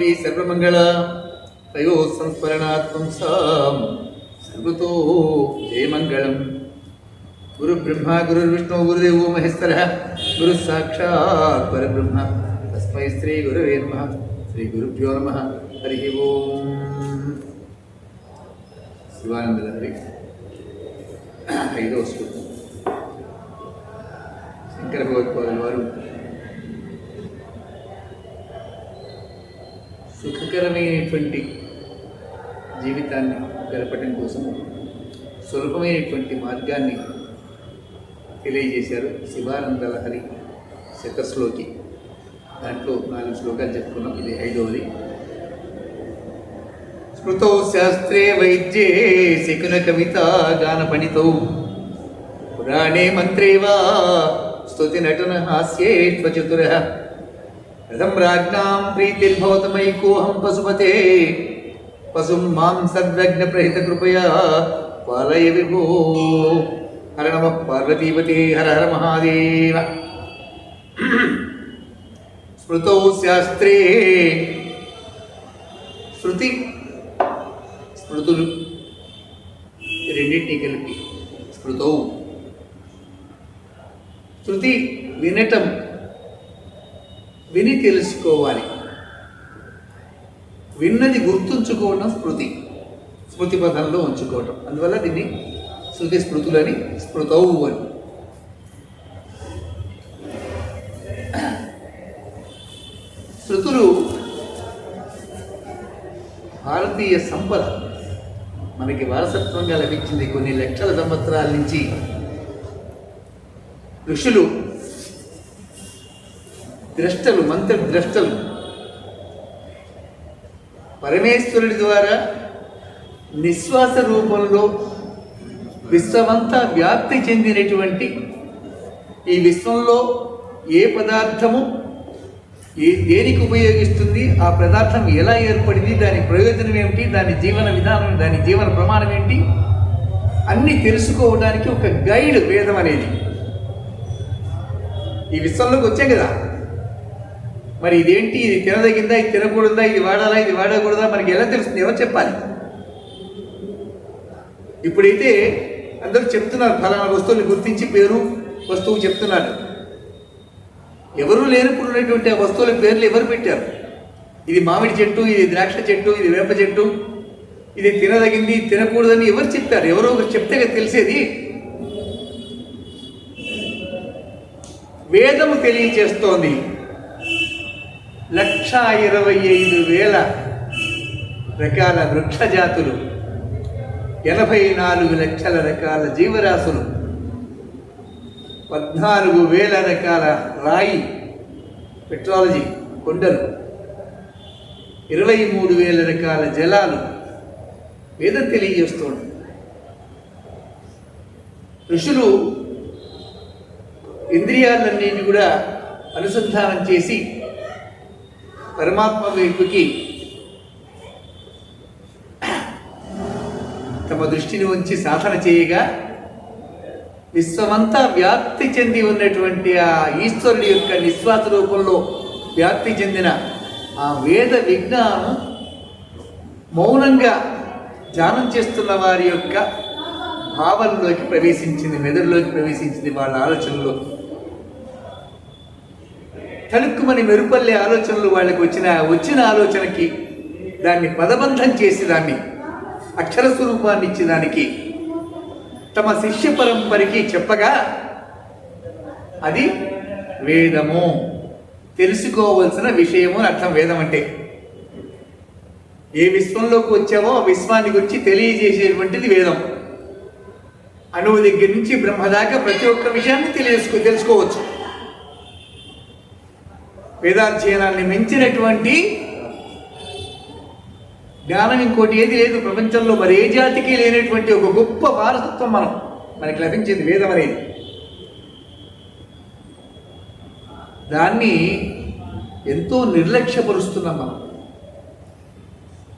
దేవి సర్వమంగళ తయో సంస్మరణాత్మం సాం సర్వతో జయమంగళం గురు బ్రహ్మ గురు విష్ణు గురుదేవో మహేశ్వర గురు సాక్షాత్ పరబ్రహ్మ తస్మై శ్రీ గురువే నమ శ్రీ గురుభ్యో నమ హరి ఓం శివానంద హరి ఐదవ శ్లోకం శంకర భగవత్పాదుల వారు సుఖకరమైనటువంటి జీవితాన్ని గడపటం కోసం సులభమైనటువంటి మార్గాన్ని తెలియజేశారు శివానంద లహరి శతశ్లోకి. దాంట్లో నాలుగు శ్లోకాలు చెప్పుకున్నాం. ఇది ఐదవది. స్మృతౌ శాస్త్రే వైద్యే శకున కవిత గాన పురాణే మంత్రే వా. స్తుతి నటన హాస్యే త్వచతుర. రథం రాజ్ఞాం ప్రీతిర్భవతమైకోహం పశుపతే పశుం మాం సద్వగ్న ప్రహిత కృపయా పాలయ విభో హర నమ పార్వతీపతి హర హర మహాదేవ స్మృతౌ శాస్త్రే శృతి స్మృతులు రెండింటినీ కలిపి స్మృతౌ। శృతి వినటం విని తెలుసుకోవాలి. విన్నది గుర్తుంచుకోవడం స్మృతి. స్మృతి పదంలో ఉంచుకోవటం. అందువల్ల దీన్ని శృతి స్మృతులని స్మృతవు అని. శృతులు భారతీయ సంపద. మనకి వారసత్వంగా లభించింది కొన్ని లక్షల సంవత్సరాల నుంచి. ఋషులు ద్రష్టలు మంత్ర ద్రష్టలు పరమేశ్వరుడి ద్వారా నిశ్వాస రూపంలో విశ్వమంతా వ్యాప్తి చెందినటువంటి ఈ విశ్వంలో ఏ పదార్థము ఏ దేనికి ఉపయోగిస్తుంది ఆ పదార్థం ఎలా ఏర్పడింది దాని ప్రయోజనం ఏమిటి దాని జీవన విధానం దాని జీవన ప్రమాణం ఏంటి అన్నీ తెలుసుకోవడానికి ఒక గైడ్ వేదం అనేది. ఈ విశ్వంలోకి వచ్చాం కదా. మరి ఇదేంటి? ఇది తినదగిందా? ఇది తినకూడదా? ఇది వాడాలా? ఇది వాడకూడదా? మనకి ఎలా తెలుస్తుంది? ఎవరు చెప్పాలి? ఇప్పుడైతే అందరూ చెప్తున్నారు ఫలానా వస్తువుని గుర్తించి పేరు వస్తువు చెప్తున్నారు. ఎవరు లేనప్పుడు ఉన్నటువంటి ఆ వస్తువుల పేర్లు ఎవరు పెట్టారు? ఇది మామిడి చెట్టు ఇది ద్రాక్ష చెట్టు ఇది వేప చెట్టు ఇది తినదగింది తినకూడదని ఎవరు చెప్తారు ఎవరో ఒకరు చెప్తే తెలిసేది. వేదము తెలియచేస్తోంది. లక్ష ఇరవై ఐదు వేల రకాల వృక్ష జాతులు ఎనభై నాలుగు లక్షల రకాల జీవరాశులు పద్నాలుగు వేల రకాల రాయి పెట్రాలజీ కొండలు ఇరవై మూడు వేల రకాల జలాలు వేదం తెలియజేస్తుంది. ఋషులు ఇంద్రియాలన్నింటినీ కూడా అనుసంధానం చేసి పరమాత్మ వైపుకి తమ దృష్టిని ఉంచి సాధన చేయగా విశ్వమంతా వ్యాప్తి చెంది ఉన్నటువంటి ఆ ఈశ్వరుడి యొక్క నిశ్వాస రూపంలో వ్యాప్తి చెందిన ఆ వేద విజ్ఞానం మౌనంగా ధ్యానం చేస్తున్న వారి యొక్క భావనలోకి ప్రవేశించింది మెదడులోకి ప్రవేశించింది వాళ్ళ ఆలోచనలోకి తలుక్కుమని మెరుపల్లే ఆలోచనలు వాళ్ళకి వచ్చిన వచ్చిన ఆలోచనకి దాన్ని పదబంధం చేసి దాన్ని అక్షర స్వరూపాన్ని ఇచ్చేదానికి తమ శిష్య పరంపరకి చెప్పగా అది వేదము. తెలుసుకోవలసిన విషయము అర్థం వేదం అంటే. ఏ విశ్వంలోకి వచ్చావో ఆ విశ్వాన్ని గురించి తెలియజేసేటువంటిది వేదం. అణువు దగ్గర నుంచి బ్రహ్మ దాకా ప్రతి ఒక్క విషయాన్ని తెలియసుకో తెలుసుకోవచ్చు. వేదాధ్యయనాన్ని మించినటువంటి జ్ఞానం ఇంకోటి ఏది లేదు. ప్రపంచంలో మరి ఏ జాతికి లేనటువంటి ఒక గొప్ప వారసత్వం మనం మనకి లభించింది వేదం అనేది. దాన్ని ఎంతో నిర్లక్ష్యపరుస్తున్నాం మనం.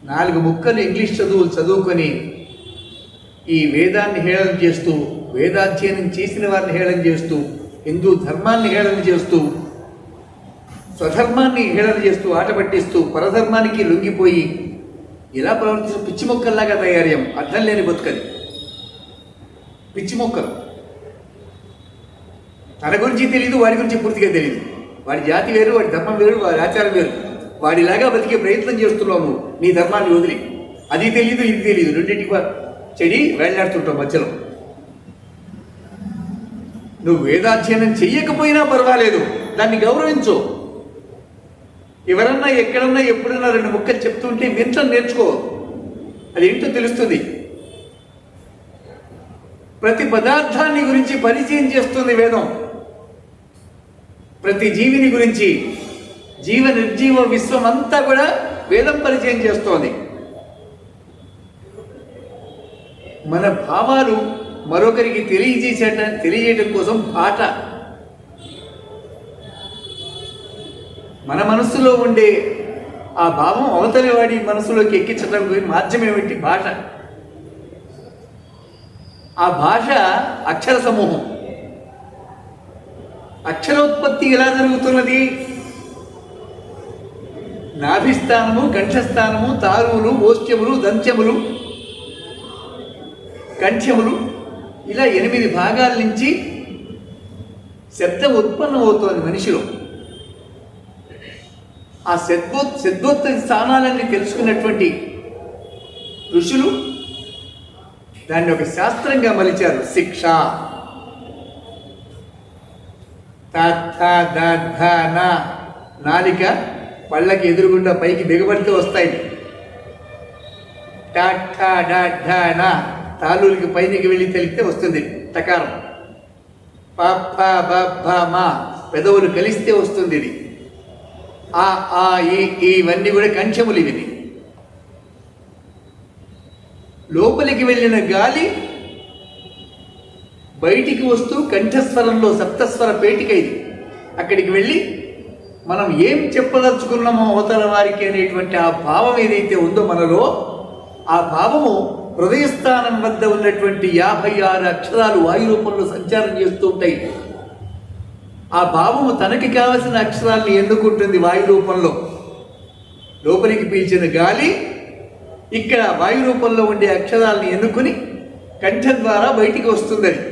నాలుగు ముక్కలు ఇంగ్లీష్ చదువులు చదువుకొని ఈ వేదాన్ని హేళన చేస్తూ వేదాధ్యయనం చేసిన వారిని హేళన చేస్తూ హిందూ ధర్మాన్ని హేళన చేస్తూ స్వధర్మాన్ని హేళన చేస్తూ ఆట పట్టిస్తూ పరధర్మానికి లొంగిపోయి ఇలా ప్రవర్తిస్తూ పిచ్చి మొక్కల్లాగా తయారయ్యాం. అర్థం లేని బతుకది. పిచ్చి మొక్కలు. తన గురించి తెలియదు వాడి గురించి పూర్తిగా తెలియదు వాడి జాతి వేరు వాడి ధర్మం వేరు వాడి ఆచారం వేరు. వాడిలాగా బతికే ప్రయత్నం చేస్తున్నాము నీ ధర్మాన్ని వదిలి. అది తెలియదు ఇది తెలియదు రెండింటికి చెడి వేళ్ళాడుతుంటావు మధ్యలో. నువ్వు వేదాధ్యయనం చెయ్యకపోయినా పర్వాలేదు దాన్ని గౌరవించు. ఎవరన్నా ఎక్కడన్నా ఎప్పుడన్నా రెండు ముక్కలు చెప్తుంటే వింత నేర్చుకో. అది ఏంటో తెలుస్తుంది. ప్రతి పదార్థాన్ని గురించి పరిచయం చేస్తుంది వేదం. ప్రతి జీవిని గురించి జీవ నిర్జీవ విశ్వం అంతా కూడా వేదం పరిచయం చేస్తోంది. మన భావాలు మరొకరికి తెలియజేసేట తెలియజేయడం కోసం పాట. మన మనస్సులో ఉండే ఆ భావం అవతలి వాడి మనసులోకి ఎక్కించడం మాధ్యమం ఏమిటి? భాష. ఆ భాష అక్షర సమూహం. అక్షరోత్పత్తి ఎలా జరుగుతున్నది? నాభిస్థానము కంఠస్థానము తారువులు ఓష్ట్యములు దంత్యములు కంఠ్యములు ఇలా ఎనిమిది భాగాల నుంచి శబ్దం ఉత్పన్నమవుతోంది మనిషిలో. ఆ శబ్దో శబ్దోత్పత్తి స్థానాలన్నీ తెలుసుకున్నటువంటి ఋషులు దాన్ని ఒక శాస్త్రంగా మలిచారు. శిక్ష. న నాలిక పళ్ళకి ఎదురుగుండా పైకి బిగబడితే వస్తాయి. ట తాలూలకి పైనకి వెళ్ళి తెలిస్తే వస్తుంది టకారం. ప బ భ పెదవులు కలిస్తే వస్తుంది ఇది. ఆ ఆ ఇవన్నీ కూడా కంచెములు ఇవి. లోపలికి వెళ్ళిన గాలి బయటికి వస్తూ కంఠస్వరంలో సప్తస్వర పేటిక ఇది. అక్కడికి వెళ్ళి మనం ఏం చెప్పదలుచుకున్నామో అవతల వారికి అనేటువంటి ఆ భావం ఏదైతే ఉందో మనలో ఆ భావము హృదయస్థానం వద్ద ఉన్నటువంటి యాభై ఆరు అక్షరాలు వాయు రూపంలో సంచారం చేస్తూ ఉంటాయి. ఆ భావము తనకి కావలసిన అక్షరాల్ని ఎన్నుకుంటుంది వాయు రూపంలో? లోపలికి పీల్చిన గాలి ఇక్కడ వాయు రూపంలో ఉండే అక్షరాల్ని ఎన్నుకుని కంఠం ద్వారా బయటికి వస్తుంది అది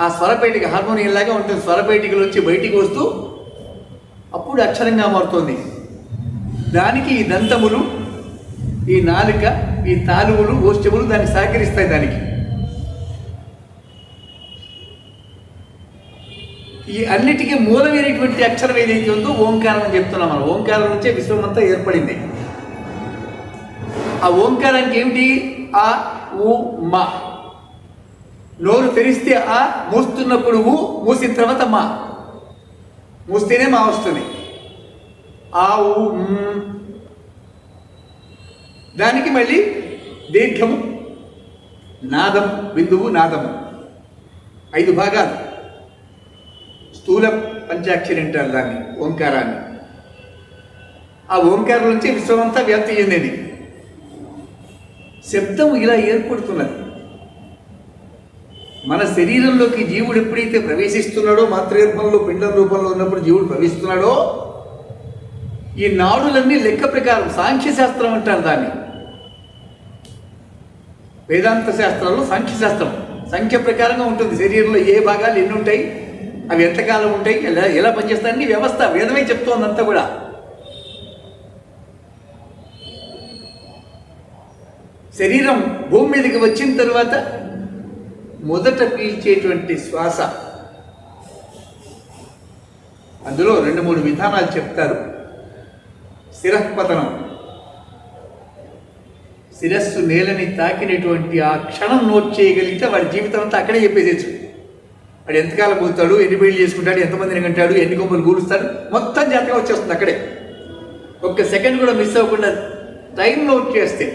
ఆ స్వరపేటిక హార్మోనియం లాగా ఉంటుంది. స్వరపేటికలోంచి బయటికి వస్తూ అప్పుడు అక్షరంగా మారుతుంది. దానికి ఈ దంతములు ఈ నాలుక ఈ తాలువులు ఓష్టములు దాన్ని సహకరిస్తాయి దానికి. ఈ అన్నిటికీ మూలమైనటువంటి అక్షరం ఏదైతే ఉందో ఓంకారం అని చెప్తున్నాం మనం. ఓంకారం నుంచే విశ్వమంతా ఏర్పడింది. ఆ ఓంకారానికి ఏమిటి? ఆ ఉ మా. నోరు తెరిస్తే ఆ మూస్తున్నప్పుడు ఊ మూసిన తర్వాత మా. మూస్తేనే మా వస్తుంది. ఆ ఊ దానికి మళ్ళీ దీర్ఘము నాదం బిందువు నాదము ఐదు భాగాలు. స్థూల పంచాక్షరి అంటారు దాన్ని ఓంకారాన్ని. ఆ ఓంకారం నుంచి విశ్వమంతా వ్యాప్తి చెందింది. శబ్దం ఇలా ఏర్పడుతున్నది. మన శరీరంలోకి జీవుడు ఎప్పుడైతే ప్రవేశిస్తున్నాడో మాతృగర్భంలో పిండం రూపంలో ఉన్నప్పుడు జీవుడు ప్రవేశిస్తున్నాడో ఈ నాడులన్నీ లెక్క ప్రకారం సాంఖ్యశాస్త్రం అంటారు దాన్ని. వేదాంత శాస్త్రంలో సాంఖ్యశాస్త్రం సంఖ్య ప్రకారంగా ఉంటుంది. శరీరంలో ఏ భాగాలు ఎన్ని ఉంటాయి? అవి ఎంతకాలం ఉంటాయి? ఎలా ఎలా పనిచేస్తాయని వ్యవస్థ వేదమే చెప్తోంది అంతా కూడా. శరీరం భూమి మీదకి వచ్చిన తర్వాత మొదట పీల్చేటువంటి శ్వాస. అందులో రెండు మూడు విధానాలు చెప్తారు. శిరఃపతనం. శిరస్సు నేలని తాకినటువంటి ఆ క్షణం నోట్ చేయగలిగితే వాడి జీవితం అంతా అక్కడే చెప్పేసేచ్చు వాడు ఎంతకాలం పోతాడు ఎన్ని పెళ్ళి చేసుకుంటాడు ఎంతమందిని కంటాడు ఎన్ని కొమ్మలు కూలుస్తాడు మొత్తం జాతకం వచ్చేస్తుంది అక్కడే. ఒక్క సెకండ్ కూడా మిస్ అవ్వకుండా టైం నోట్ చేస్తే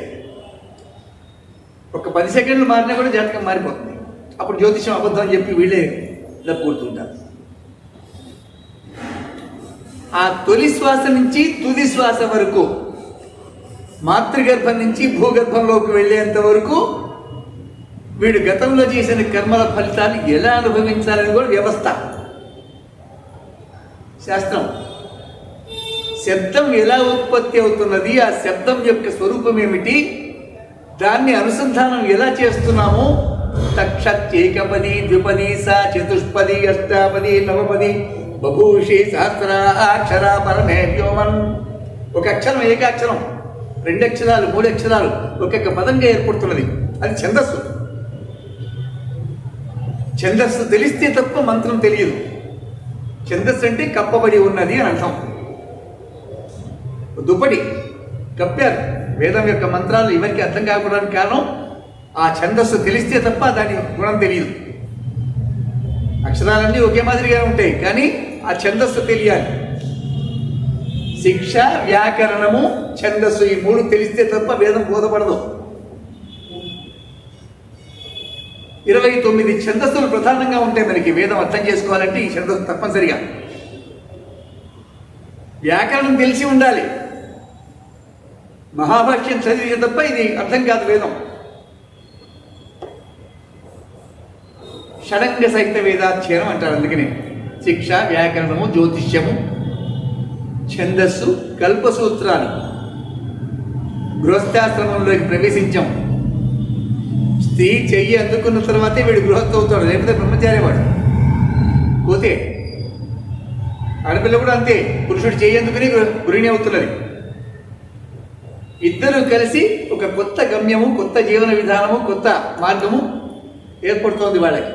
ఒక పది సెకండ్లు మారినా కూడా జాతకం మారిపోతుంది. అప్పుడు జ్యోతిషం అబద్ధం అని చెప్పి వీళ్ళే కూడుతుంటారు ఆ తొలి శ్వాస నుంచి తుది శ్వాస వరకు మాతృగర్భం నుంచి భూగర్భంలోకి వెళ్ళేంత వరకు వీడు గతంలో చేసిన కర్మల ఫలితాలు ఎలా అనుభవించాలని కూడా వ్యవస్థ. శాస్త్రం. శబ్దం ఎలా ఉత్పత్తి అవుతున్నది ఆ శబ్దం యొక్క స్వరూపం ఏమిటి దాన్ని అనుసంధానం ఎలా చేస్తున్నాము? తక్షత్ ఏకపది ద్విపది సా చతుష్పది అష్టాపది నవపది బభూషి సహస్ర అక్షర పరమే వ్యోమన్. ఒక అక్షరం ఏకాక్షరం రెండు అక్షరాలు మూడు అక్షరాలు ఒక్కొక్క పదంగా ఏర్పడుతున్నది. అది ఛందస్సు. ఛందస్సు తెలిస్తే తప్ప మంత్రం తెలియదు. ఛందస్సు అంటే కప్పబడి ఉన్నది అని అర్థం. దుప్పటి కప్పారు. వేదం యొక్క మంత్రాలు ఎవరికి అర్థం కాకపోవడానికి కారణం ఆ ఛందస్సు తెలిస్తే తప్ప దాని గుణం తెలియదు. అక్షరాలన్నీ ఒకే మాదిరిగా ఉంటాయి కానీ ఆ ఛందస్సు తెలియాలి. శిక్ష వ్యాకరణము ఛందస్సు ఈ మూడు తెలిస్తే తప్ప వేదం బోధపడదు. ఇరవై తొమ్మిది ఛందస్సులు ప్రధానంగా ఉంటాయి మనకి వేదం అర్థం చేసుకోవాలంటే ఈ ఛందస్సు తప్పనిసరిగా. వ్యాకరణం తెలిసి ఉండాలి. మహాభాష్యం చదివితే తప్ప ఇది అర్థం కాదు వేదం. షడంగ సహిత వేదాధ్యయనం అంటారు అందుకని. శిక్ష వ్యాకరణము జ్యోతిష్యము ఛందస్సు కల్పసూత్రాలు. గృహస్థాశ్రమంలోకి ప్రవేశించాము స్త్రీ చెయ్యి అందుకున్న తర్వాతే వీడు గృహస్థ అవుతాడు లేకపోతే బ్రహ్మచారి వాడు పోతే ఆడపిల్ల కూడా అంతే పురుషుడు చెయ్యి అందుకుని గృ- గృహిణి అవుతున్నది. ఇద్దరు కలిసి ఒక కొత్త గమ్యము కొత్త జీవన విధానము కొత్త మార్గము ఏర్పడుతోంది వాళ్ళకి.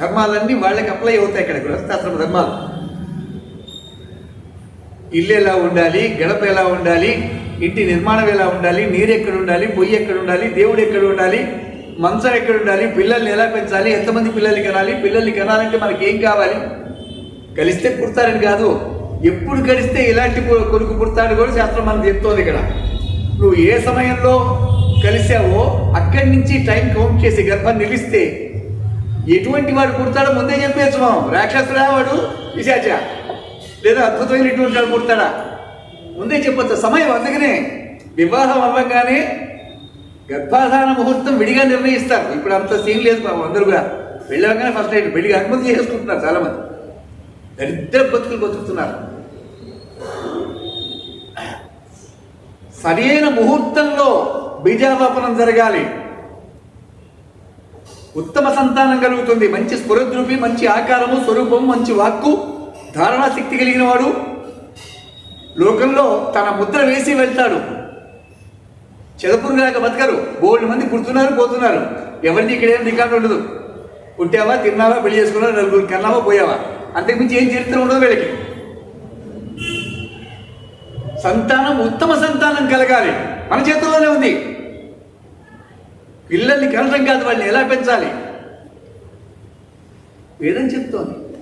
ధర్మాలన్నీ వాళ్ళకి అప్లై అవుతాయి ఇక్కడ గృహస్థాశ్రమ ధర్మాలు. ఇల్లు ఎలా ఉండాలి గడప ఎలా ఉండాలి ఇంటి నిర్మాణం ఎలా ఉండాలి నీరు ఎక్కడ ఉండాలి పొయ్యి ఎక్కడ ఉండాలి దేవుడు ఎక్కడ ఉండాలి మంచం ఎక్కడ ఉండాలి? పిల్లల్ని ఎలా పెంచాలి? ఎంతమంది పిల్లల్ని కనాలి? పిల్లల్ని కనాలంటే మనకి ఏం కావాలి? కలిస్తే పుడతారని కాదు. ఎప్పుడు కలిస్తే ఇలాంటి కొ- కొడుకు పుడతాడు కూడా శాస్త్రం మనకు చెప్తోంది ఇక్కడ. నువ్వు ఏ సమయంలో కలిసావో అక్కడి నుంచి టైం కౌంట్ చేసి గర్భం నిలిస్తే ఎటువంటి వాడు పుడతాడో ముందే చెప్పేయచ్చు మనం. రాక్షసుడా వాడు? విశాచ లేదా అద్భుతమైనటువంటి వాడు పుడతాడా? ముందే చెప్పొచ్చు. సమయం అందుకనే. వివాహం అవ్వగానే గర్భాధాన ముహూర్తం విడిగా నిర్ణయిస్తారు. ఇప్పుడు అంత సీన్ లేదు పాపం అందరూ కూడా. వెళ్ళగానే ఫస్ట్ నైట్ వెళ్ళి అనుమతి చేసుకుంటున్నారు చాలామంది. దరిద్ర బతుకులు బతుకుతున్నారు. సరైన ముహూర్తంలో బీజావాపనం జరగాలి. ఉత్తమ సంతానం కలుగుతుంది. మంచి స్ఫురద్రూపి మంచి ఆకారము స్వరూపం మంచి వాక్కు ధారణా శక్తి కలిగిన వాడు. లోకంలో తన ముద్ర వేసి వెళ్తాడు. చెదపురుగాక బతకరు. బోల్డ్ మంది పుడుతున్నారు పోతున్నారు. ఎవరిది ఇక్కడ ఏం రికార్డు ఉండదు. పుట్టావా తిన్నావా పెళ్ళి చేసుకున్నావా నలుగురు కన్నావా పోయావా? అంతకుమించి ఏం చరిత్ర ఉండదు వీళ్ళకి. సంతానం ఉత్తమ సంతానం కలగాలి. మన చేతుల్లోనే ఉంది. పిల్లల్ని కలటం కాదు వాళ్ళని ఎలా పెంచాలి? వేదం చెప్తోంది.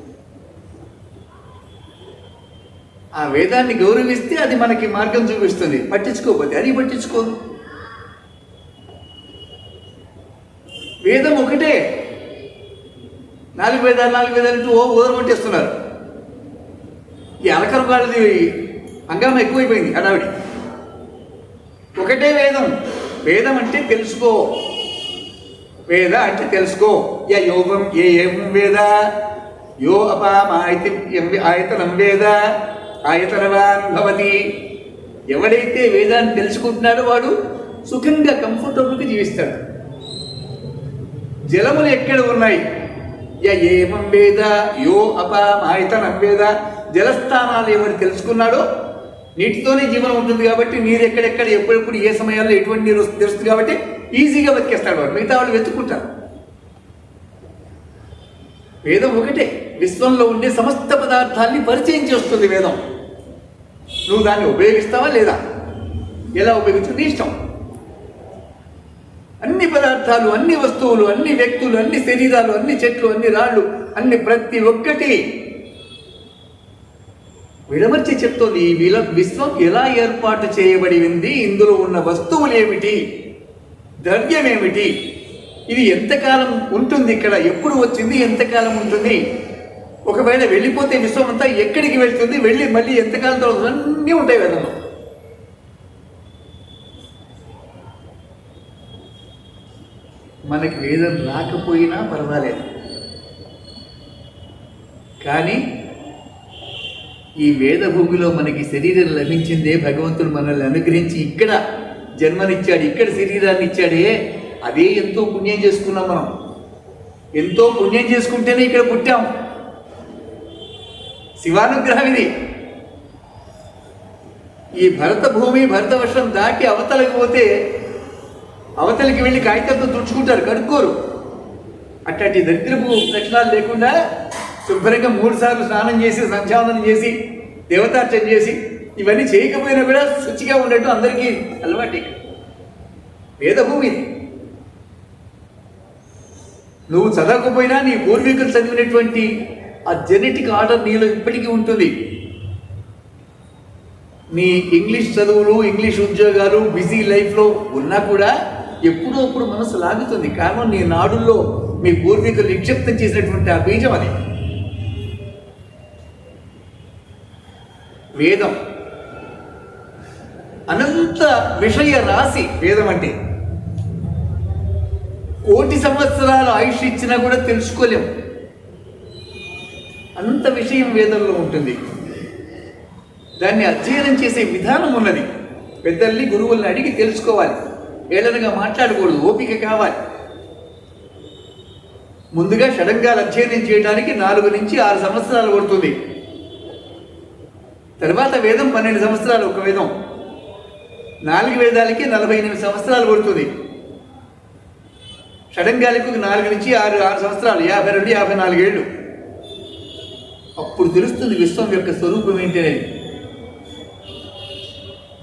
ఆ వేదాన్ని గౌరవిస్తే అది మనకి మార్గం చూపిస్తుంది. పట్టించుకోకపోతే అది పట్టించుకోదు. వేదం ఒకటే. నాలుగు వేదాలు నాలుగు వేదాలు అంటూ ఓ ఊదర కొట్టేస్తున్నారు ఈ అలకరు వాళ్ళది అంగం ఎక్కువైపోయింది హడావిడి. ఒకటే వేదం. వేదం అంటే తెలుసుకో. వేద అంటే తెలుసుకో. యా యోగం ఏ ఏం వేద? యో అపామాయతి ఆయతనం వేద? ఆయతనవాన్ భవతి. ఎవడైతే వేదాన్ని తెలుసుకుంటున్నాడో వాడు సుఖంగా కంఫర్టబుల్గా జీవిస్తాడు. జలములు ఎక్కడ ఉన్నాయి? ఏమం వేద? యో అపామాయితనం వేద. జలస్థానాలు ఏమని తెలుసుకున్నాడో? నీటితోనే జీవనం ఉంటుంది కాబట్టి నీరు ఎక్కడెక్కడ ఎప్పుడెప్పుడు ఏ సమయాల్లో ఎటువంటి నీరు తెలుస్తుంది కాబట్టి ఈజీగా బతికేస్తాడు వాడు. మిగతా వాళ్ళు వెతుక్కుంటారు. వేదం ఒకటే. విశ్వంలో ఉండే సమస్త పదార్థాన్ని పరిచయం చేస్తుంది వేదం. నువ్వు దాన్ని ఉపయోగిస్తావా లేదా? ఎలా ఉపయోగించుకుంటే ఇష్టం. అన్ని పదార్థాలు అన్ని వస్తువులు అన్ని వ్యక్తులు అన్ని శరీరాలు అన్ని చెట్లు అన్ని రాళ్ళు అన్ని ప్రతి ఒక్కటి విడమర్చి చెప్తోంది. ఈ విశ్వం ఎలా ఏర్పాటు చేయబడి ఉంది ఇందులో ఉన్న వస్తువులు ఏమిటి? ద్రవ్యం ఏమిటి? ఇది ఎంతకాలం ఉంటుంది ఇక్కడ? ఎప్పుడు వచ్చింది? ఎంతకాలం ఉంటుంది? ఒకవేళ వెళ్ళిపోతే విశ్వం అంతా ఎక్కడికి వెళ్తుంది? వెళ్ళి మళ్ళీ ఎంతకాలం తర్వాత అన్నీ ఉంటాయి వేదంలో మనకి వేదం రాకపోయినా పర్వాలేదు. కానీ ఈ వేద భూమిలో మనకి శరీరం లభించిందే భగవంతుడు మనల్ని అనుగ్రహించి ఇక్కడ జన్మనిచ్చాడు ఇక్కడ శరీరాన్ని ఇచ్చాడే. అదే ఎంతో పుణ్యం చేసుకున్నాం మనం. ఎంతో పుణ్యం చేసుకుంటేనే ఇక్కడ పుట్టాం. శివానుగ్రహం ఇది. ఈ భరత భూమి భరత వర్షం దాటి అవతలకి పోతే అవతలికి వెళ్ళి కాగితంతో తుడుచుకుంటారు కడుక్కోరు అట్లాంటి దరిద్రపు లక్షణాలు లేకుండా శుభ్రంగా మూడు సార్లు స్నానం చేసి సంధ్యావందనం చేసి దేవతార్చన చేసి ఇవన్నీ చేయకపోయినా కూడా శుచిగా ఉండటం అందరికీ అలవాటు. ఇక. వేదభూమి ఇది. నువ్వు చదవకపోయినా నీ పూర్వీకులు చదివినటువంటి ఆ జెనెటిక్ ఆర్డర్ నీలో ఇప్పటికీ ఉంటుంది. నీ ఇంగ్లీష్ చదువులు ఇంగ్లీష్ ఉద్యోగాలు బిజీ లైఫ్లో ఉన్నా కూడా ఎప్పుడో అప్పుడు మనసు లాగుతుంది. కారణం నీ నాడుల్లో మీ పూర్వీకులు నిక్షిప్తం చేసినటువంటి ఆ బీజం అది. వేదం. అనంత విషయ రాశి వేదం అంటే. కోటి సంవత్సరాలు ఆయుష్ ఇచ్చినా కూడా తెలుసుకోలేం. అంత విషయం వేదంలో ఉంటుంది. దాన్ని అధ్యయనం చేసే విధానం ఉన్నది. పెద్దల్ని గురువుల్ని అడిగి తెలుసుకోవాలి. ఏళనగా మాట్లాడకూడదు ఓపిక కావాలి. ముందుగా షడంగాలు అధ్యయనం చేయడానికి నాలుగు నుంచి ఆరు సంవత్సరాలు పడుతుంది. తర్వాత వేదం పన్నెండు సంవత్సరాలు ఒక వేదం. నాలుగు వేదాలకి నలభై ఎనిమిది సంవత్సరాలు పడుతుంది. షడంగాలకు నాలుగు నుంచి ఆరు ఆరు సంవత్సరాలు యాభై రెండు యాభై నాలుగేళ్ళు అప్పుడు తెలుస్తుంది విశ్వం యొక్క స్వరూపం ఏంటి అనేది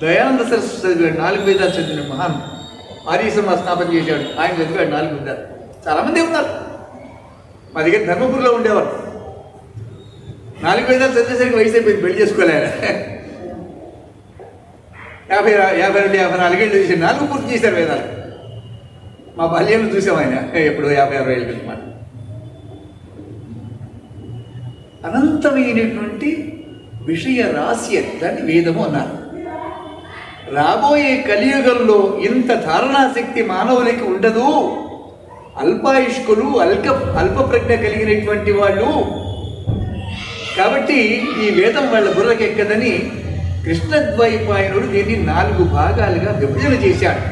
దయానంద సరస్వతి నాలుగు వేదాలు చదివిన మహాన్. ఆర్యసమా స్థాపన చేశాడు. ఆయన చదివాడు నాలుగు ఉన్నారు చాలామంది ఉన్నారు. మా దగ్గర ధర్మపురిలో ఉండేవారు నాలుగు వేదాలు చదివేసరికి వయసు అయిపోయింది. పెళ్ళి చేసుకోలేరు యాభై యాభై రెండు యాభై నాలుగేళ్ళు చూసి నాలుగు పూర్తి చేశారు వేదాలు. మా బాల్యంలో చూసాం ఆయన. ఎప్పుడు యాభై అరవై ఏళ్ళు అనమాట అనంతమైనటువంటి విషయ రాశి దాన్ని వేదము అన్నారు. రాబోయే కలియుగంలో ఇంత ధారణాశక్తి మానవులకి ఉండదు. అల్పాయుష్కులు అల్క అల్ప ప్రజ్ఞ కలిగినటువంటి వాళ్ళు. కాబట్టి ఈ వేదం వాళ్ళ బుర్రకెక్కదని కృష్ణద్వైపాయనుడు దీన్ని నాలుగు భాగాలుగా విభజన చేశాడు.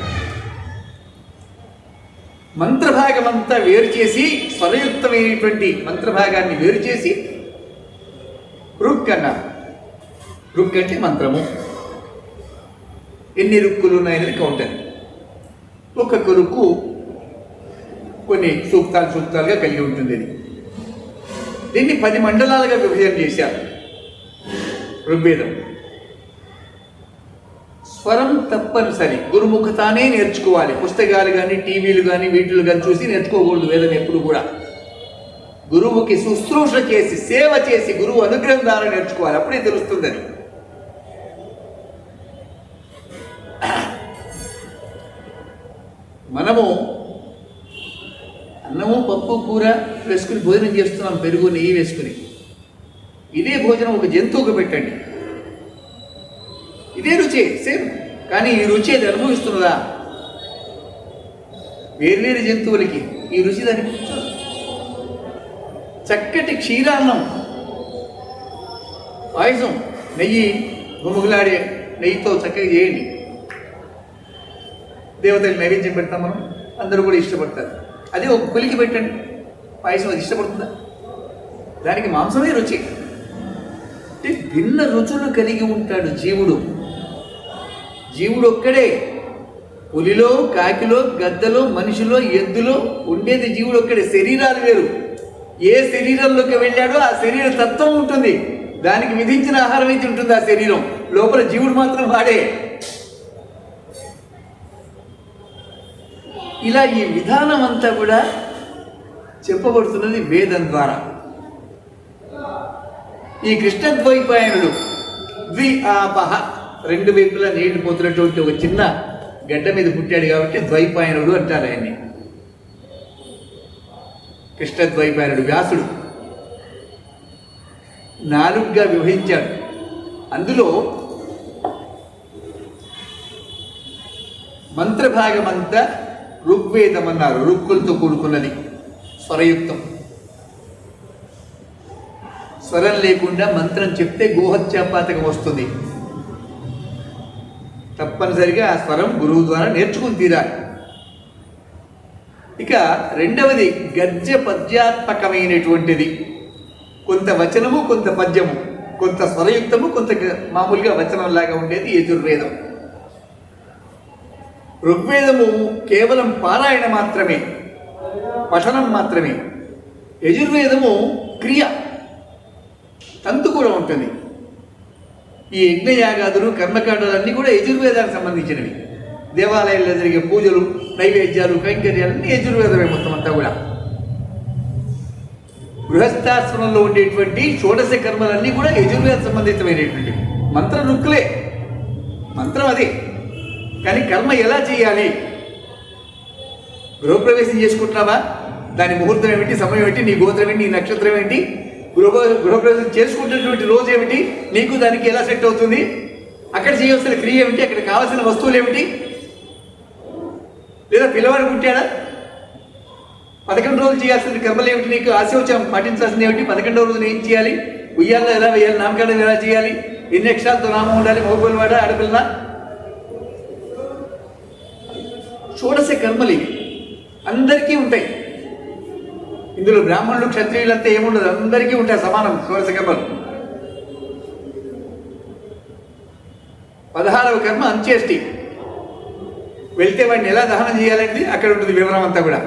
మంత్రభాగమంతా వేరు చేసి స్వరయుక్తమైనటువంటి మంత్రభాగాన్ని వేరు చేసి రుక్ అన్నారు రుక్ అంటే మంత్రము. ఎన్ని రుక్కులు ఉన్నాయనేది కౌంటర్ ఒక్కొక్క రుక్కు కొన్ని సూక్తాలు సూక్తాలుగా కలిగి ఉంటుంది ఇది. దీన్ని పది మండలాలుగా విభజన చేశారు. ఋగ్వేదం. స్వరం తప్పనిసరి. గురుముఖతానే నేర్చుకోవాలి. పుస్తకాలు కానీ టీవీలు కానీ వీటిలు కానీ చూసి నేర్చుకోకూడదు. వేదం ఎప్పుడు కూడా. గురువుకి శుశ్రూష చేసి సేవ చేసి గురువు అనుగ్రహం ద్వారా నేర్చుకోవాలి. అప్పుడే తెలుస్తుంది అది మనము అన్నము పప్పు కూర వేసుకుని భోజనం చేస్తున్నాం పెరుగు నెయ్యి వేసుకుని. ఇదే భోజనం ఒక జంతువుకు పెట్టండి. ఇదే రుచి సేమ్. కానీ ఈ రుచి అది అనుభవిస్తున్నదా? వేర్వేరు జంతువులకి ఈ రుచి దానికి చక్కటి క్షీరాన్నం పాయసం నెయ్యి గుమగులాడే నెయ్యితో చక్కగా చేయండి. దేవతలు నైవేద్యం పెడతాం మనం అందరూ కూడా ఇష్టపడతారు. అదే ఒక పులికి పెట్టండి. పాయసం అది ఇష్టపడుతుందా? దానికి మాంసమే రుచి. అంటే భిన్న రుచులు కలిగి ఉంటాడు జీవుడు. జీవుడు ఒక్కడే. పులిలో కాకిలో గద్దలో మనిషిలో ఎద్దులో ఉండేది జీవుడు ఒక్కడే. శరీరాలు వేరు. ఏ శరీరంలోకి వెళ్ళాడో ఆ శరీర తత్వం ఉంటుంది. దానికి విధించిన ఆహారం అయితే ఉంటుంది ఆ శరీరం. లోపల జీవుడు మాత్రం వాడే. ఇలా ఈ విధానం అంతా కూడా చెప్పబడుతున్నది వేదం ద్వారా. ఈ కృష్ణద్వైపాయనుడు ద్వి ఆపహ రెండు వైపులా నీళ్ళు పోతున్నటువంటి ఒక చిన్న గడ్డ మీద పుట్టాడు కాబట్టి ద్వైపాయనుడు అంటారు ఆయన్ని. కృష్ణద్వైపాయనుడు వ్యాసుడు. నాలుగుగా విభజించాడు అందులో మంత్రభాగమంతా ఋగ్వేదం అన్నారు ఋక్కులతో కూడుకున్నది. స్వరయుక్తం. స్వరం లేకుండా మంత్రం చెప్తే గోహత్యాపాతకం వస్తుంది. తప్పనిసరిగా ఆ స్వరం గురువు ద్వారా నేర్చుకుని తీరాలి. ఇక రెండవది గద్య పద్యాత్మకమైనటువంటిది కొంత వచనము కొంత పద్యము. కొంత స్వరయుక్తము కొంత మామూలుగా వచనంలాగా ఉండేది యజుర్వేదం. ఋగ్వేదము కేవలం పారాయణ మాత్రమే పఠనం మాత్రమే. యజుర్వేదము క్రియ. తంతు కూడా ఉంటుంది. ఈ యజ్ఞయాగాదులు కర్మకాండాలన్నీ కూడా యజుర్వేదానికి సంబంధించినవి. దేవాలయాల్లో జరిగే పూజలు నైవేద్యాలు కైంకర్యాలన్నీ యజుర్వేదమే మొత్తం అంతా కూడా. గృహస్థాశ్రమంలో ఉండేటువంటి షోడశ కర్మలన్నీ కూడా యజుర్వేద సంబంధితమైనటువంటివి. మంత్ర రుక్కులే మంత్రం అదే. కానీ కర్మ ఎలా చేయాలి? గృహప్రవేశం చేసుకుంటున్నావా? దాని ముహూర్తం ఏమిటి? సమయం ఏమిటి? నీ గోత్రం ఏంటి? నీ నక్షత్రం ఏంటి? గృహ గృహప్రవేశం చేసుకుంటున్నటువంటి రోజు ఏమిటి? నీకు దానికి ఎలా సెట్ అవుతుంది? అక్కడ చేయవలసిన క్రియ ఏమిటి? అక్కడ కావాల్సిన వస్తువులు ఏమిటి? లేదా పిల్లవాడు పుట్టాడా? పదకొండు రోజులు చేయాల్సిన కర్మలు ఏమిటి నీకు? ఆశోచం పాటించాల్సింది ఏమిటి? పదకొండవ రోజున ఏం చేయాలి? ఉయ్యాల్లో ఎలా వేయాలి? నామకరణం ఎలా చేయాలి? ఎన్ని అక్షరాలతో నామం ఉండాలి? మగపిల్లవాడ? ఆడపిల్ల షోడశ కర్మలు ఇవి. అందరికీ ఉంటాయి. ఇందులో బ్రాహ్మణులు క్షత్రియులంతా ఏముండదు. అందరికీ ఉంటాయి సమానం షోడశ కర్మలు. పదహారవ కర్మ అంత్యేష్టి. వెళ్తే వాడిని ఎలా దహనం చేయాలంటే అక్కడ ఉంటుంది వివరం అంతా కూడా.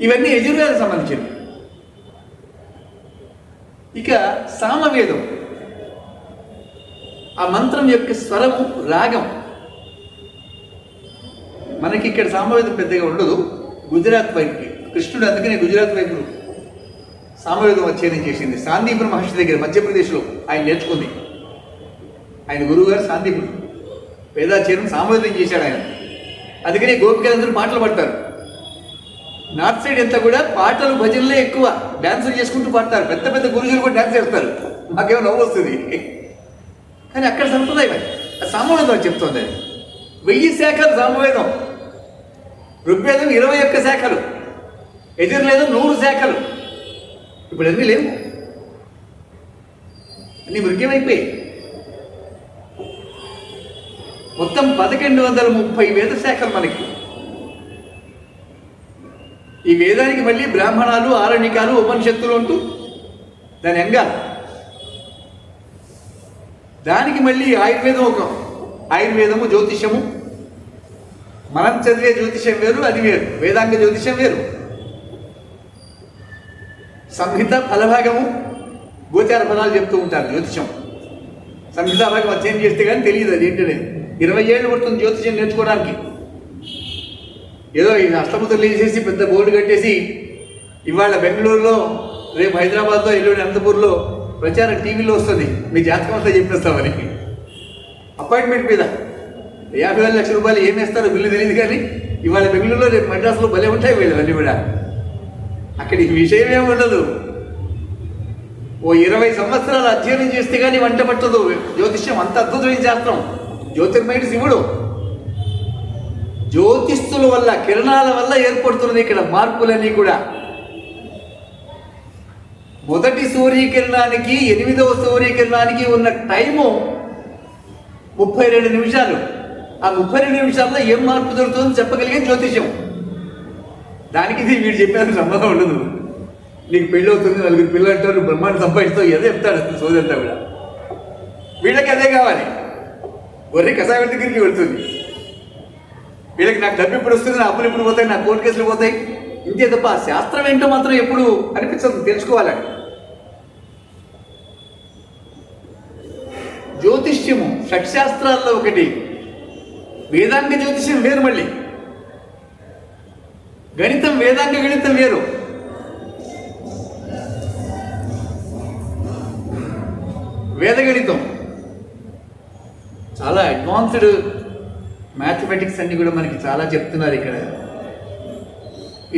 ఇవన్నీ యజుర్వేదం సంబంధించినవి. ఇక సామవేదం. ఆ మంత్రం యొక్క స్వరము రాగం. మనకి ఇక్కడ సామవేదం పెద్దగా ఉండదు. గుజరాత్ వైపుకి కృష్ణుడు అందుకనే గుజరాత్ వైపు సామవేదం అధ్యయనం చేసింది. సాందీపుర మహర్షి దగ్గర మధ్యప్రదేశ్లో ఆయన నేర్చుకుంది. ఆయన గురువుగారు సాందీపుడు. వేదాధ్యయనం సామవేదం చేశాడు ఆయన. అందుకనే గోపికలందరూ పాటలు పాడతారు. నార్త్ సైడ్ అంతా కూడా పాటలు భజనలే ఎక్కువ. డాన్సులు చేసుకుంటూ పాడతారు. పెద్ద పెద్ద గురుజులు కూడా డాన్స్ చేస్తారు. మాకేమో నవ్వు వస్తుంది. కానీ అక్కడ సంప్రదాయం అది. అది సామవేదం చెప్తోంది చెప్తుంది. అది వెయ్యి శాఖలు సామవేదం. ఋగ్వేదం ఇరవై ఒక్క శాఖలు. యజుర్వేదం నూరు శాఖలు. ఇప్పుడు అన్నీ లేవు? అన్నీ మృగ్యమైపోయాయి. మొత్తం పదకొండు వందల ముప్పై వేద శాఖలు మనకి. ఈ వేదానికి మళ్ళీ బ్రాహ్మణాలు ఆరణికాలు ఉపనిషత్తులు అంటూ దాని అంగాలు. దానికి మళ్ళీ ఆయుర్వేదం ఒక ఆయుర్వేదము జ్యోతిషము మనం చదివే జ్యోతిషం వేరు అది వేరు. వేదాంగ జ్యోతిషం వేరు. సంహిత ఫలభాగము గోచార ఫలాలు చెప్తూ ఉంటారు జ్యోతిషం సంహిత భాగం అధ్యయనం చేస్తే కానీ తెలియదు అది ఏంటనేది ఇరవై ఏళ్ళు పడుతుంది జ్యోతిషం నేర్చుకోవడానికి. ఏదో ఈ అష్టముతులు వేసేసి పెద్ద బోర్డు కట్టేసి ఇవాళ బెంగళూరులో రేపు హైదరాబాద్లో ఎల్లుండి అనంతపూర్లో ప్రచారం టీవీలో వస్తుంది. మీ జాతకం అంతా చెప్పేస్తామని అపాయింట్మెంట్ మీద. యాభై వేల లక్షల రూపాయలు ఏం వేస్తారో బిల్లు తెలియదు కానీ ఇవాళ బెంగళూరులో రేపు మద్రాసులో భలే ఉంటాయి వీళ్ళు అన్నీ కూడా. అక్కడ ఈ విషయం ఏమి ఉండదు. ఓ ఇరవై సంవత్సరాలు అధ్యయనం చేస్తే కానీ వంట పట్టదు. జ్యోతిష్యం అంత అద్భుతమైన శాస్త్రం. జ్యోతిర్మయుడు శివుడు. జ్యోతిస్తుల వల్ల కిరణాల వల్ల ఏర్పడుతున్నది ఇక్కడ మార్పులన్నీ కూడా. మొదటి సూర్యకిరణానికి ఎనిమిదవ సూర్యకిరణానికి ఉన్న టైము ముప్పై రెండు నిమిషాలు. ఆ ముప్పై రెండు నిమిషాల్లో ఏం మార్పు దొరుకుతుందని చెప్పగలిగే జ్యోతిష్యం. దానికి ఇది వీడు చెప్పేది సంబంధం ఉండదు. నీకు పెళ్ళి అవుతుంది నలుగురు పిల్లలు అంటారు బ్రహ్మాండ సంపాదిస్తావు ఏదో చెప్తాడు అసలు సోదంతా కూడా. వీళ్ళకి అదే కావాలి. ఒరే కసాయం దగ్గరికి వెళ్తుంది. వీళ్ళకి నాకు డబ్బు ఇప్పుడు వస్తుంది నా అప్పులు ఇప్పుడు పోతాయి నా కోర్టు కేసులు పోతాయి? ఇంతే తప్ప ఆ శాస్త్రం ఏంటో మాత్రం ఎప్పుడు అనిపించదు తెలుసుకోవాలని. జ్యోతిష్యము షట్శాస్త్రాల్లో ఒకటి. వేదాంగ జ్యోతిష్యం వేరు మళ్ళీ. గణితం వేదాంగ గణితం వేరు. వేదగణితం చాలా అడ్వాన్స్డ్ మ్యాథమెటిక్స్ అన్ని కూడా మనకి చాలా చెప్తున్నారు ఇక్కడ.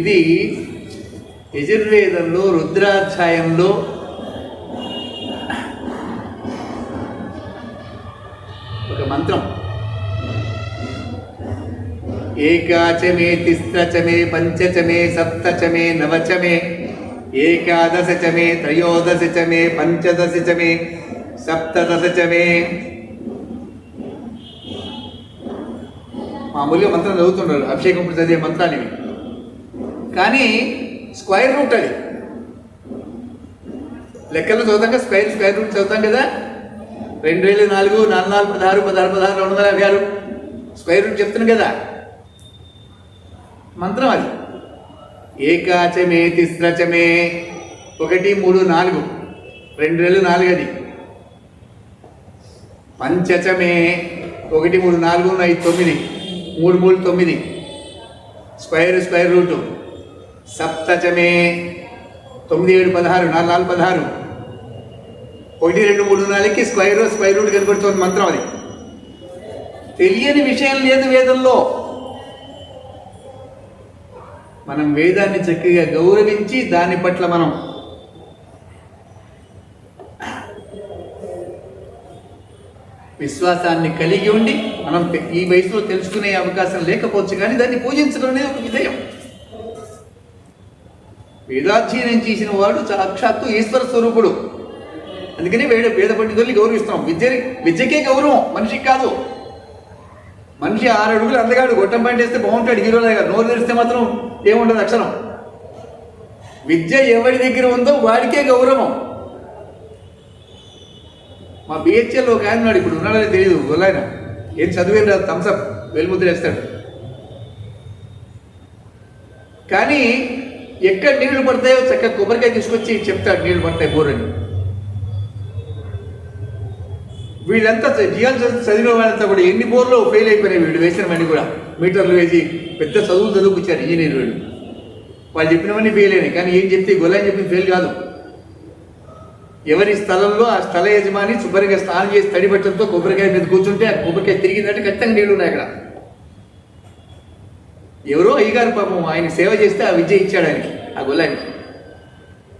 ఇది యజుర్వేదంలో రుద్రాధ్యాయంలో ఒక మంత్రం. ఏకాచమే తిస్రచమే పంచచమే సప్తచమే నవచమే ఏకాదశ చమే త్రయోదశ చమే పంచదశ చమే సప్తదశ చమే మామూలుగా మంత్రం చదువుతున్నారు అభిషేకం చదివే మంత్రాలు కానీ స్క్వైర్ రూట్ అది. లెక్కలు చదువుతాం కదా స్క్వైర్ స్క్వైర్ రూట్ చదువుతాం కదా. రెండు వేల నాలుగు నాలుగు నాలుగు పదహారు పదహారు పదహారు రెండు వందల యాభై ఆరు. స్క్వైర్ రూట్ చెప్తున్నాను కదా. మంత్రం అది. ఏకాచమే తిస్రచమే. ఒకటి మూడు నాలుగు. రెండు వేలు నాలుగు అది. పంచచమే. ఒకటి మూడు నాలుగు ఐదు తొమ్మిది. మూడు మూడు తొమ్మిది. Square square root. సప్తచమే. తొమ్మిది ఏడు పదహారు నాలుగు నాలుగు పదహారు. ఒకటి రెండు మూడు నాలుగుకి స్క్వైర్ స్క్వైర్ రూట్ కనబడుతుంది మంత్రం అది. తెలియని విషయం లేదు వేదంలో. మనం వేదాన్ని చక్కగా గౌరవించి దాని పట్ల మనం విశ్వాసాన్ని కలిగి ఉండి మనం ఈ వయసులో తెలుసుకునే అవకాశం లేకపోవచ్చు కానీ దాన్ని పూజించడమే ఒక విధేయం. వేదాధ్యయనం చేసిన వాడు సాక్షాత్తు ఈశ్వర స్వరూపుడు. అందుకని వేద వేద పండితుల్ని గౌరవిస్తాం విద్య విద్యకే గౌరవం. మనిషికి కాదు. మనిషి ఆరు అడుగులు అందగాడు గొట్టం పంటేస్తే బాగుంటాడు హీరోలే గారు నోరు తెరిస్తే మాత్రం ఏముండదు అక్షరం విద్య ఎవరి దగ్గర ఉందో వాడికే గౌరవం. మా బిహెచ్ఎల్ ఒక ఆయన ఉన్నాడు ఇప్పుడు ఉన్నాడో తెలియదు గొల్లాయన ఏం చదివేం రాదు థమ్సప్ వెలుముద్ర వేస్తాడు. కానీ ఎక్కడ నీళ్ళు పడతాయో చక్కగా కొబ్బరికాయ తీసుకొచ్చి చెప్తాడు నీళ్ళు పడతాయి బోరని వీళ్ళంతా జియాలు చదివిన వాళ్ళంతా కూడా ఎన్ని బోర్లు ఫెయిల్ అయిపోయినాయి వీళ్ళు వేసినవన్నీ కూడా. మీటర్లు వేసి పెద్ద చదువులు చదువుకొచ్చారు ఇంజనీర్ వీళ్ళు. వాళ్ళు చెప్పినవన్నీ ఫెయిల్ అయినాయి. కానీ ఏం చెప్తే గొల్లని చెప్పింది ఫెయిల్ కాదు. ఎవరి స్థలంలో ఆ స్థల యజమాని శుభ్రంగా స్నానం చేసి తడి బట్టలతో కొబ్బరికాయ మీద కూర్చుంటే ఆ కొబ్బరికాయ తిరిగిందంటే ఖచ్చితంగా నీళ్ళు ఉన్నాయి అక్కడ. ఎవరో అయ్యగారు పాపం ఆయన సేవ చేస్తే ఆ విద్య ఇచ్చాడు ఆయనకి ఆ గొల్లానికి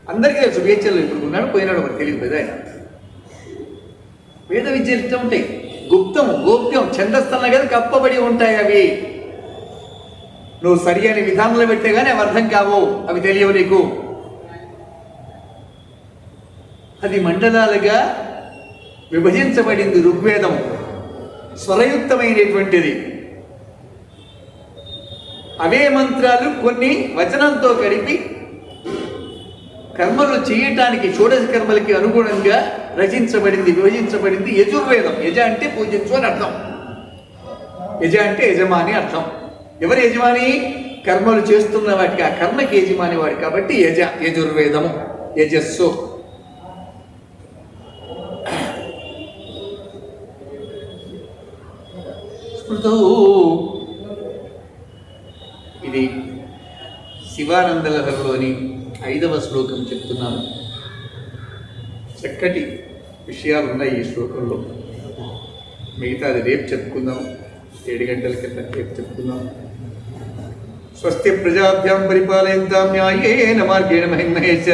అందరికీ తెలుసు బిహెచ్ఎల్ ఇప్పుడు ఉన్నాడు పోయినాడు మరి తెలియదు కదా ఆయన. వేద విద్యలు ఇట్లా ఉంటాయి. గుప్తం గోప్యం ఛందస్థలం కదా కప్పబడి ఉంటాయి అవి. నువ్వు సరి అయిన విధానంలో పెడితే కానీ అవి అర్థం కావు. అవి తెలియవు నీకు. అది మండలాలుగా విభజించబడింది ఋగ్వేదం. స్వరయుక్తమైనటువంటిది. అవే మంత్రాలు కొన్ని వచనంతో కలిపి కర్మలు చేయటానికి షోడశ కర్మలకి అనుగుణంగా రచించబడింది విభజించబడింది యజుర్వేదం. యజ అంటే పూజించు అని అర్థం. యజ అంటే యజమాని అర్థం. ఎవరు యజమాని? కర్మలు చేస్తున్న వాటికి ఆ కర్మకి యజమాని వాడు కాబట్టి యజ యజుర్వేదము యజస్సు. స్మృతౌ. ఇది శివానందలహరిలోని ఐదవ శ్లోకం చెప్తున్నాను. చక్కటి విషయాలు ఉన్నాయి ఈ శ్లోకంలో. మిగతాది రేపు చెప్పుకుందాం. ఏడు గంటల కింద రేపు చెప్పుకుందాం. స్వస్తి ప్రజాభ్యాం పరిపాలయంతాం న్యాయేన మార్గేణ మహిమహేశ.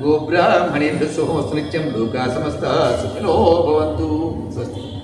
గోబ్రాహ్మణేభ్య శుభమస్తు నిత్యం లోకా సమస్త సుఖినో భవంతు. స్వస్తి.